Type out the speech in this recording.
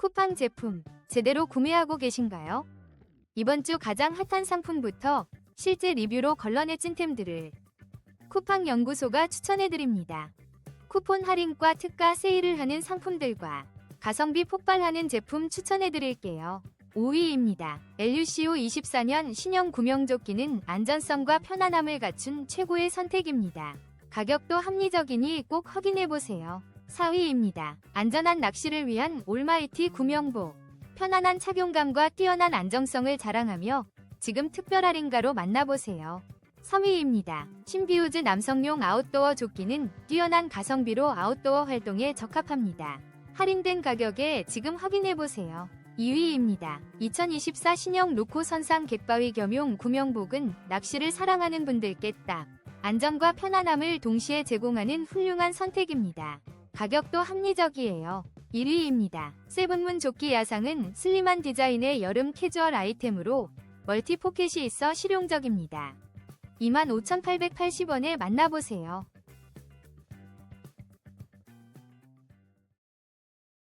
쿠팡 제품 제대로 구매하고 계신가요? 이번 주 가장 핫한 상품부터 실제 리뷰로 걸러내 찐템들을 쿠팡 연구소가 추천해드립니다. 쿠폰 할인과 특가 세일을 하는 상품들과 가성비 폭발하는 제품 추천해드릴게요. 5위입니다. LUCO 24년 신형 구명조끼는 안전성과 편안함을 갖춘 최고의 선택입니다. 가격도 합리적이니 꼭 확인해보세요. 4위입니다. 안전한 낚시를 위한 올마이티 구명복. 편안한 착용감과 뛰어난 안정성을 자랑하며 지금 특별 할인가로 만나보세요. 3위입니다. 신비우즈 남성용 아웃도어 조끼는 뛰어난 가성비로 아웃도어 활동에 적합합니다. 할인된 가격에 지금 확인해보세요. 2위입니다. 2024 신형 로코 선상 갯바위 겸용 구명복은 낚시를 사랑하는 분들께 딱 안전과 편안함을 동시에 제공하는 훌륭한 선택입니다. 가격도 합리적이에요. 1위입니다. 세븐문 조끼 야상은 슬림한 디자인의 여름 캐주얼 아이템으로 멀티 포켓이 있어 실용적입니다. 25,880원에 만나보세요.